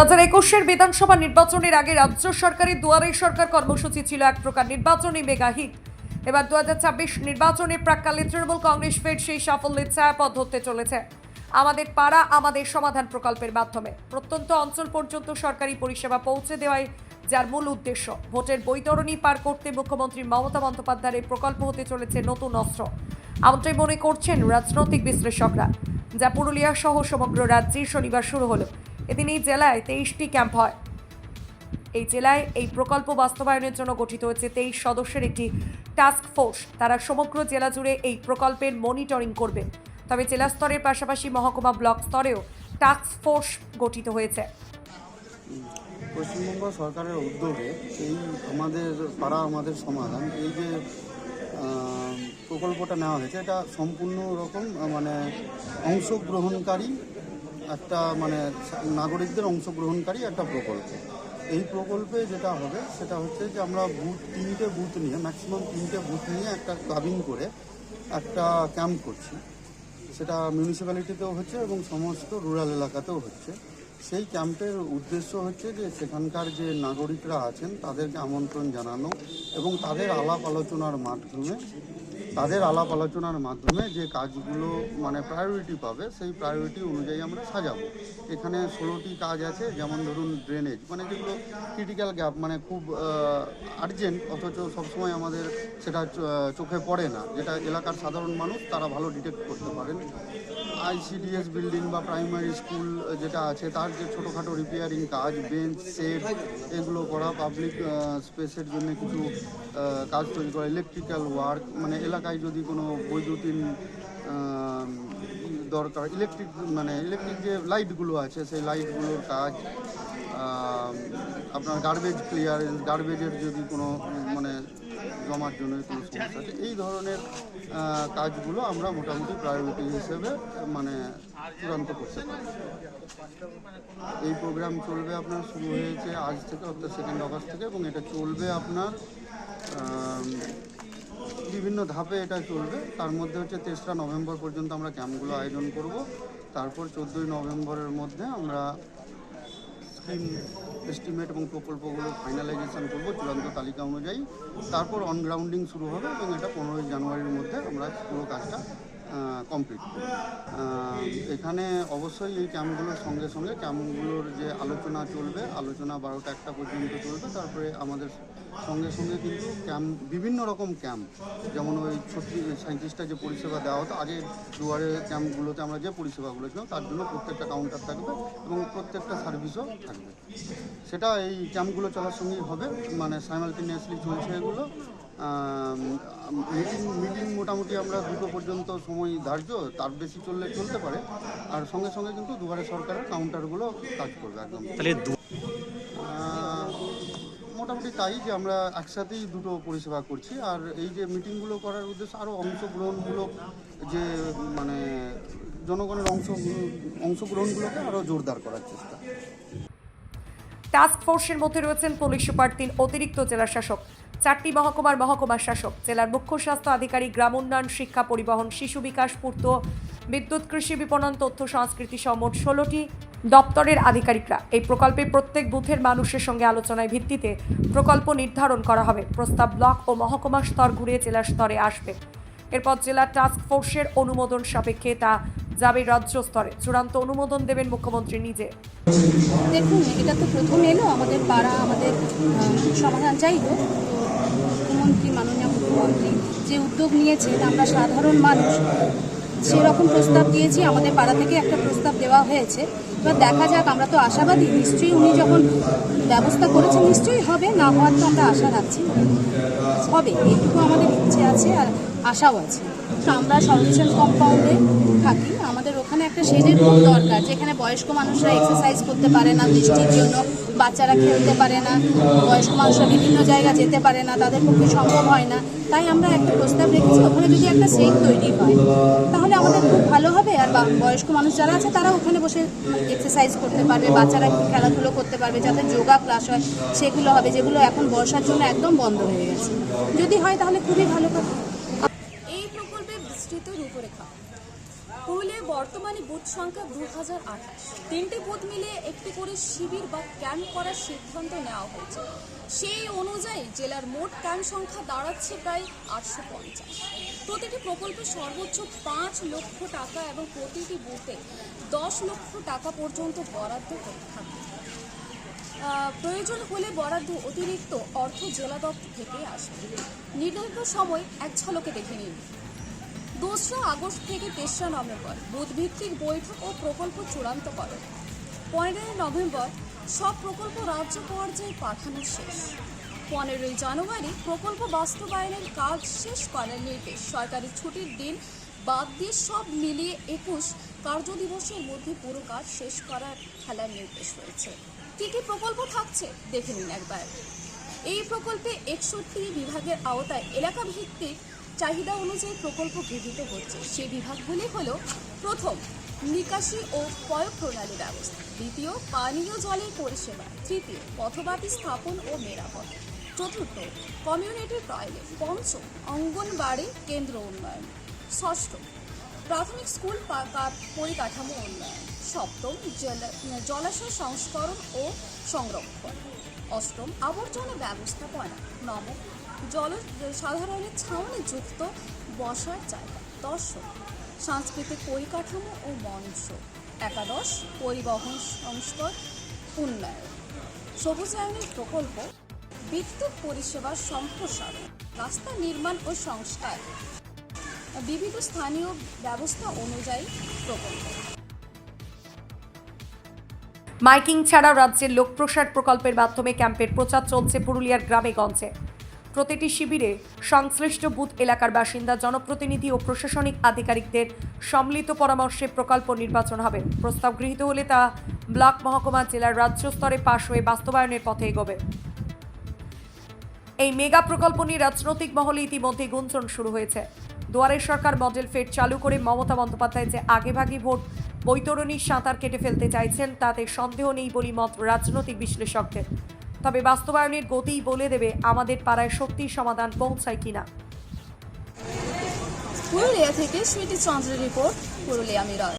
হাজার একুশের বিধানসভা নির্বাচনের আগে রাজ্য সরকারের দুয়ারে সরকার কর্মসূচি ছিল এক প্রকার নির্বাচনী মেগা হিট। এবার দু হাজার ছাব্বিশ নির্বাচনের প্রাককালে তৃণমূল কংগ্রেস ফের সেই সাফল্যের ছায়াপথ ধরতে চলেছে। আমাদের পাড়া, আমাদের সমাধান প্রকল্পের মাধ্যমে। প্রত্যন্ত অঞ্চল পর্যন্ত সরকারি পরিষেবা পৌঁছে দেওয়াই যার মূল উদ্দেশ্য। ভোটের বৈতরণী পার করতে মুখ্যমন্ত্রী মমতা বন্দ্যোপাধ্যায়ের প্রকল্প হতে চলেছে নতুন অস্ত্র। এমনটাই মনে করছেন রাজনৈতিক বিশ্লেষকরা, যা পুরুলিয়া সহ সমগ্র রাজ্যে শনিবার শুরু হলো। এদিন এই জেলায় তেইশটি ক্যাম্প হয়। এই জেলায় এই প্রকল্প বাস্তবায়নের জন্য গঠিত হয়েছে তেইশ সদস্যের একটি টাস্ক ফোর্স তারা সমগ্র জেলা জুড়ে এই প্রকল্পের মনিটরিং করবে। তবে জেলা স্তরের পাশাপাশি মহকুমা ব্লক স্তরেও টাস্ক ফোর্স গঠিত হয়েছে। পশ্চিমবঙ্গ সরকারের উদ্যোগে এই আমাদের পাড়া, আমাদের সমাধান, এই যে প্রকল্পটা নেওয়া হয়েছে, এটা সম্পূর্ণ রকম মানে অংশগ্রহণকারী একটা মানে নাগরিকদের অংশগ্রহণকারী একটা প্রকল্প। এই প্রকল্পে যেটা হবে, সেটা হচ্ছে যে আমরা বুথ তিনটে বুথ নিয়ে ম্যাক্সিমাম তিনটে বুথ নিয়ে একটা ক্লাবিং করে একটা ক্যাম্প করছি। সেটা মিউনিসিপ্যালিটিতেও হচ্ছে এবং সমস্ত রুরাল এলাকাতেও হচ্ছে। সেই ক্যাম্পের উদ্দেশ্য হচ্ছে যে সেখানকার যে নাগরিকরা আছেন, তাদেরকে আমন্ত্রণ জানানো এবং তাদের আলাপ আলোচনার মাধ্যমে তাদের আলাপ আলোচনার মাধ্যমে যে কাজগুলো মানে প্রায়োরিটি পাবে, সেই প্রায়োরিটি অনুযায়ী আমরা সাজাবো। এখানে ষোলোটি কাজ আছে, যেমন ধরুন ড্রেনেজ মানে যেগুলো ক্রিটিক্যাল গ্যাপ মানে খুব আর্জেন্ট অথচ সবসময় আমাদের সেটা চোখে পড়ে না। যেটা এলাকার সাধারণ মানুষ, তারা ভালো ডিটেক্ট করতে পারেন। আইসিডিএস বিল্ডিং বা প্রাইমারি স্কুল যেটা আছে, তার যে ছোটোখাটো রিপেয়ারিং কাজ বেঞ্চ সেট এগুলো করা পাবলিক স্পেসের জন্য কিছু কাজ তৈরি করা ইলেকট্রিক্যাল ওয়ার্ক মানে এলাকায় যদি কোনো বৈদ্যুতিন দরকার ইলেকট্রিক মানে ইলেকট্রিক যে লাইটগুলো আছে, সেই লাইটগুলোর কাজ আপনার গার্বেজ ক্লিয়ারেন্স গার্বেজের যদি কোনো মানে জমার জন্য কোনো সমস্যা আছে, এই ধরনের কাজগুলো আমরা মোটামুটি প্রায়োরিটি হিসেবে মানে চূড়ান্ত করতে পারি। এই প্রোগ্রাম চলবে আপনার শুরু হয়েছে আজ থেকে, অর্থাৎ সেকেন্ড অগস্ট থেকে, এবং এটা চলবে আপনার বিভিন্ন ধাপে এটা চলবে। তার মধ্যে হচ্ছে তেসরা নভেম্বর পর্যন্ত আমরা ক্যাম্পগুলো আয়োজন করব। তারপর চোদ্দোই নভেম্বরের মধ্যে আমরা স্কিম এস্টিমেট এবং প্রকল্পগুলো ফাইনালাইজেশন করব চূড়ান্ত তালিকা অনুযায়ী। তারপর অনগ্রাউন্ডিং শুরু হবে এবং এটা পনেরোই জানুয়ারির মধ্যে আমরা পুরো কাজটা কমপ্লিট করব। এখানে অবশ্যই এই ক্যাম্পগুলোর সঙ্গে সঙ্গে ক্যাম্পগুলোর যে আলোচনা চলবে, আলোচনা বারোটা একটা পর্যন্ত চলবে। তারপরে আমাদের সঙ্গে সঙ্গে কিন্তু ক্যাম্প, বিভিন্ন রকম ক্যাম্প, যেমন ওই ছত্রিশ সাঁত্রিশটা যে পরিষেবা দেওয়া হতো আগে দুয়ারে ক্যাম্পগুলোতে আমরা যে পরিষেবাগুলো ছিলাম, তার জন্য প্রত্যেকটা কাউন্টার থাকবে এবং প্রত্যেকটা সার্ভিসও থাকবে। সেটা এই ক্যাম্পগুলো চলার সঙ্গেই হবে। মানে সাইমালটেনিয়াসলি চলছে এগুলো। মিটিং মিটিং মোটামুটি আমরা দুটো পর্যন্ত সময় ধার্য তার বেশি চললে চলতে পারে। আর সঙ্গে সঙ্গে কিন্তু দুয়ারে সরকারের কাউন্টারগুলো কাজ করবে একদম। তাহলে মোটামুটি তাই যে আমরা একসাথেই দুটো পরিষেবা করছি। আর এই যে মিটিংগুলো করার উদ্দেশ্য আরও অংশগ্রহণমূলক যে মানে জনগণের অংশ অংশগ্রহণগুলোকে আরও জোরদার করার চেষ্টা। টাস্ক ফোর্সের মধ্যে রয়েছেন পুলিশ সুপার তিন অতিরিক্ত জেলা শাসক। চারটি মহকুমার মহকুমা শাসক। জেলার মুখ্য স্বাস্থ্য আধিকারিক গ্রাম উন্নয়ন, শিক্ষা পরিবহন, শিশু বিকাশ, পূর্ত, বিদ্যুৎ, কৃষি বিপণন, তথ্য, সংস্কৃতি সহ মোট ষোলোটি দপ্তরের আধিকারিকরা। এই প্রকল্পে প্রত্যেক বুথের মানুষের সঙ্গে আলোচনায় ভিত্তিতে প্রকল্প নির্ধারণ করা হবে। প্রস্তাব ব্লক ও মহকুমা স্তর ঘুরে জেলা স্তরে আসবে। এরপর জেলা টাস্ক ফোর্সের অনুমোদন সাপেক্ষে তা যাবে রাজ্য স্তরে। চূড়ান্ত অনুমোদন দেবেন মুখ্যমন্ত্রী নিজে। দেখুন, এটা তো প্রথম এলো। আমাদের পাড়া, আমাদের সমাধান চাইলো। তো মুখ্যমন্ত্রী মাননীয় মুখ্যমন্ত্রী যে উদ্যোগ নিয়েছেন, আমরা সাধারণ মানুষ সেরকম প্রস্তাব দিয়েছি, আমাদের পাড়া থেকে একটা প্রস্তাব দেওয়া হয়েছে। এবার দেখা যাক, আমরা তো আশাবাদী, নিশ্চয়ই উনি যখন ব্যবস্থা করেছেন, নিশ্চয়ই হবে, না হওয়ার তো আমরা আশা রাখছি হবে, এইটুকু আমাদের ইচ্ছে আছে আর আশাও আছে। আমরা সলিউশন কম্পাউন্ডে থাকি। আমাদের ওখানে একটা শেডের খুব দরকার, যেখানে বয়স্ক মানুষরা এক্সারসাইজ করতে পারে না, বৃষ্টির জন্য বাচ্চারা খেলতে পারে না, বয়স্ক মানুষরা বিভিন্ন জায়গা যেতে পারে না, তাদের পক্ষে সম্ভব হয় না। তাই আমরা একটা প্রস্তাব রেখেছি, ওখানে যদি একটা শেড তৈরি হয়, তাহলে আমাদের খুব ভালো হবে। আর বয়স্ক মানুষ যারা আছে তারা ওখানে বসে এক্সারসাইজ করতে পারবে, বাচ্চারা খেলাধুলো করতে পারবে, যাদের যোগা ক্লাস হয়, সেগুলো হবে, যেগুলো এখন বর্ষার জন্য একদম বন্ধ হয়ে গেছে। যদি হয়, তাহলে খুবই ভালো কথা। প্রকল্পের রূপরেখা। পুরুলিয়ায় বর্তমানে বুথ সংখ্যা দু হাজার আঠাশ। তিনটে বুথ মিলিয়ে একটি করে শিবির বা ক্যাম্প করার সিদ্ধান্ত নেওয়া হয়েছে। সেই অনুযায়ী জেলার মোট ক্যাম্প সংখ্যা দাঁড়াচ্ছে প্রায় আটশো পঞ্চাশ। প্রতিটি প্রকল্পে সর্বোচ্চ পাঁচ লক্ষ টাকা এবং প্রতিটি বুথে দশ লক্ষ টাকা পর্যন্ত বরাদ্দ করে থাকে। প্রয়োজন হলে বরাদ্দ অতিরিক্ত অর্থ জেলা দপ্তর থেকে আসবে। নির্ধারিত সময় এক ঝলকে দেখে নিন। দোসরা আগস্ট থেকে তেসরা নভেম্বর বুধভিত্তিক বৈঠক ও প্রকল্প চূড়ান্ত করে। পনেরোই নভেম্বর সব প্রকল্প রাজ্য পর্যায়ে পাঠানো শেষ। পনেরোই জানুয়ারি প্রকল্প বাস্তবায়নের কাজ শেষ করার নির্দেশ। সরকারি ছুটির দিন বাদ দিয়ে সব মিলিয়ে একুশ কার্যদিবসের মধ্যে পুরো কাজ শেষ করার খেলার নির্দেশ রয়েছে। কী কী প্রকল্প থাকছে দেখে নিন একবার। এই প্রকল্পে একষট্টি বিভাগের আওতায় এলাকা ভিত্তিক চাহিদা অনুযায়ী প্রকল্প গৃহীত হচ্ছে। সেই বিভাগগুলি হল প্রথম, নিকাশি ও পয়ঃ প্রণালী ব্যবস্থা। দ্বিতীয়, পানীয় জলের পরিষেবা। তৃতীয় পথবাতি স্থাপন ও মেরামত। চতুর্থ, কমিউনিটি টয়লেট। পঞ্চম, অঙ্গনবাড়ি কেন্দ্র উন্নয়ন। ষষ্ঠ, প্রাথমিক স্কুল পরিকাঠামো উন্নয়ন। সপ্তম, জলা- জলাশয় সংস্করণ ও সংরক্ষণ। অষ্টম, আবর্জনা ব্যবস্থাপনা। নবম জল সাধারণের ছাউনি যুক্ত বসার জায়গা দশম সাংস্কৃতিক পরিকাঠামো ও মঞ্চ, একাদশ পরিবহন সংস্কর উন্নয়ন। সবুজায়নের প্রকল্প, বিদ্যুৎ পরিষেবার সম্প্রসারণ, রাস্তা নির্মাণ ও সংস্কার। বিবিধ স্থানীয় ব্যবস্থা অনুযায়ী প্রকল্প। মাইকিং ছাড়াও রাজ্যের লোকপ্রসার প্রকল্পের মাধ্যমে ক্যাম্পের প্রচার চলছে পুরুলিয়ার গ্রামে গঞ্জে। প্রতিটি শিবিরে সংশ্লিষ্ট বুথ এলাকার বাসিন্দা, জনপ্রতিনিধি ও প্রশাসনিক আধিকারিকদের সম্মিলিত পরামর্শে প্রকল্প নির্বাচন হবে। প্রস্তাব গৃহীত হলে তা ব্লক মহকুমা জেলার রাজ্য স্তরে পাশ হয়ে বাস্তবায়নের পথে এগোবে। এই মেগা প্রকল্প নিয়ে রাজনৈতিক মহলে ইতিমধ্যে গুঞ্জন শুরু হয়েছে। দুয়ারের সরকার মডেল ফের চালু করে মমতা বন্দ্যোপাধ্যায় যে আগেভাগে ভোট বৈতরণীর সাঁতার কেটে ফেলতে চাইছেন, তাতে সন্দেহ নেই বলি মত রাজনৈতিক বিশ্লেষকদের। তবে বাস্তবায়নের গতিই বলে দেবে আমাদের পাড়ায় সত্যিই সমাধান পৌঁছায় কিনা। পুরুলিয়া থেকে সুইটি চন্দ্রের রিপোর্ট, পুরুলিয়া মিরর।